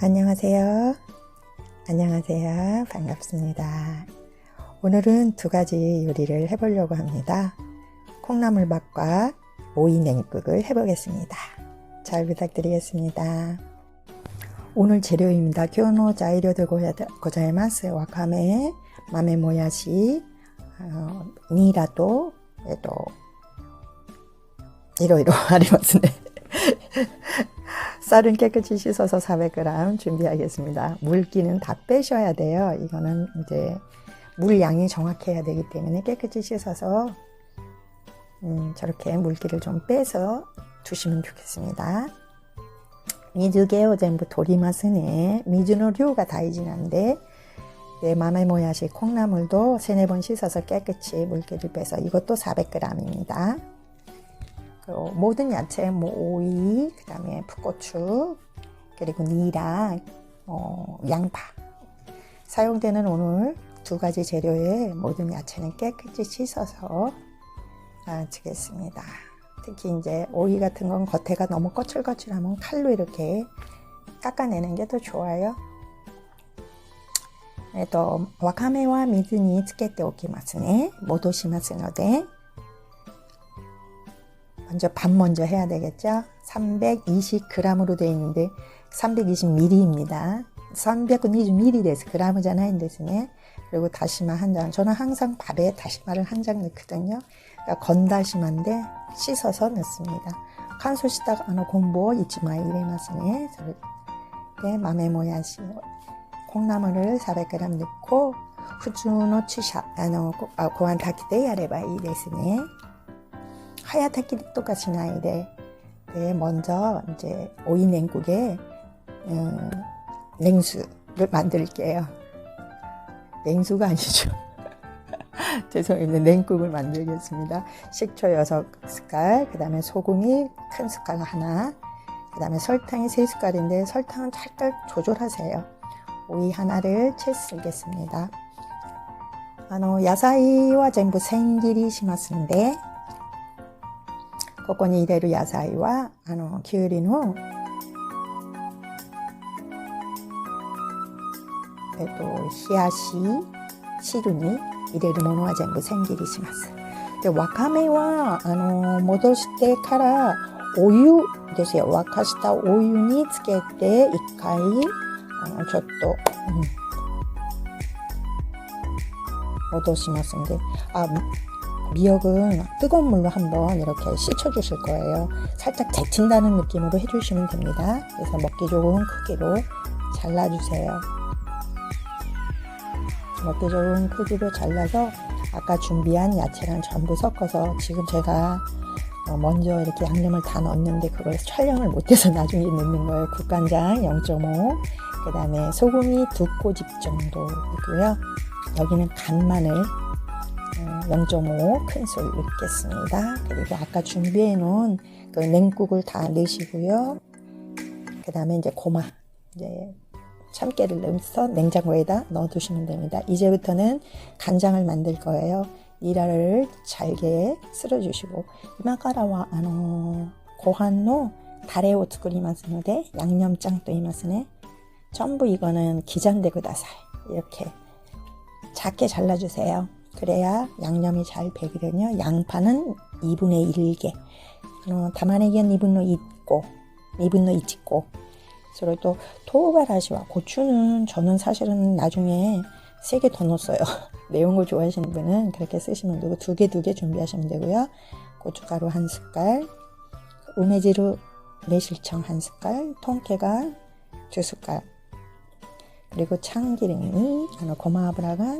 안녕하세요. 안녕하세요. 반갑습니다. 오늘은 두 가지 요리를 해보려고 합니다. 콩나물밥과 오이 냉국을 해보겠습니다. 잘 부탁드리겠습니다. 오늘 재료입니다. 교노 자이료드 고자이마스 와카메 마메 모야시 어, 니라도 에도 いろいろありますね 쌀은 깨끗이 씻어서 400g 준비하겠습니다. 물기는 다 빼셔야 돼요. 이거는 이제 물 양이 정확해야 되기 때문에 깨끗이 씻어서 음, 저렇게 물기를 좀 빼서 두시면 좋겠습니다. 미즈게오 전부 도리마스네. 미즈노 류가 다이진한데 내 맘에 모야시 콩나물도 세네 번 씻어서 깨끗이 물기를 빼서 이것도 400g입니다. 그리고 모든 야채, 뭐 오이, 그다음에 풋고추, 그리고 니랑 어, 양파 사용되는 오늘 두 가지 재료의 모든 야채는 깨끗이 씻어서 주겠습니다. 특히 이제 오이 같은 건 겉에가 너무 거칠거칠하면 칼로 이렇게 깎아내는 게 더 좋아요. えっと、わかめは水につけておきますね。戻しますので。 먼저 밥 먼저 해야 되겠죠? 320g으로 되어 있는데 320ml입니다. 320ml 돼서 그램이잖아요, 대신에. 그리고 다시마 한 장. 저는 항상 밥에 다시마를 한 장 넣거든요. 그러니까 건다시마인데 씻어서 넣습니다. 칸소시다가 아노 공보 이치마 이래마스네. 네, 마메 모야시. 콩나물을 400g 넣고 후주노 치샤 아노 고안 다키데 야레바 이래스네. 하야타키리 똑같이 나이데 네, 먼저 이제 오이 냉국에 음, 냉수를 만들게요. 냉수가 아니죠. 죄송합니다. 냉국을 만들겠습니다. 식초 6숟갈, 그 다음에 소금이 큰 숟갈 하나, 그 다음에 설탕이 3숟갈인데 설탕은 살짝 조절하세요. 오이 하나를 채 쓰겠습니다. あの野菜は全部千切りしますんで ここに入れる野菜はあのきゅうりのえっと冷やし汁に入れるものは全部千切りします。でわかめはあの戻してからお湯ですよ沸かしたお湯につけて一回あのちょっと、うん、戻しますんであ 미역은 뜨거운 물로 한번 이렇게 씻어 주실 거예요. 살짝 데친다는 느낌으로 해주시면 됩니다. 그래서 먹기 좋은 크기로 잘라주세요. 먹기 좋은 크기로 잘라서 아까 준비한 야채랑 전부 섞어서 지금 제가 어, 먼저 이렇게 양념을 다 넣었는데 그걸 촬영을 못해서 나중에 넣는 거예요. 국간장 0.5, 그 다음에 소금이 두 꼬집 정도이고요. 여기는 간마늘 0.5 큰술 넣겠습니다. 그리고 아까 준비해 놓은 그 냉국을 다 넣으시고요. 그 다음에 이제 고마, 이제 참깨를 넣어서 냉장고에다 넣어 두시면 됩니다. 이제부터는 간장을 만들 거예요. 니라를 잘게 쓸어 주시고 이마카라와 아노 고한노 다레오 투쿠리마스노데 양념장 또 이마스네 전부 이거는 기장되고 다사이 이렇게 작게 잘라주세요. 그래야 양념이 잘 배기되며 양파는 2분의 1개. 어, 담아내기엔 2분의 2고 2분의 2찍고. 그리고 또 토우가라시와 고추는 저는 사실은 나중에 3개 더 넣었어요. 매운 거 좋아하시는 분은 그렇게 쓰시면 되고 두 개 두 개 준비하시면 되고요. 고춧가루 한 숟갈 우메지루 매실청 한 숟갈 통깨가 두 숟갈. 그리고 참기름이 고마油が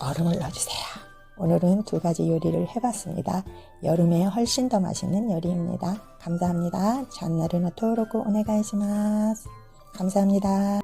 얼음을 넣어주세요. 오늘은 두 가지 요리를 해봤습니다. 여름에 훨씬 더 맛있는 요리입니다. 감사합니다. 잔나르노 토로고 오네가이시마스. 감사합니다.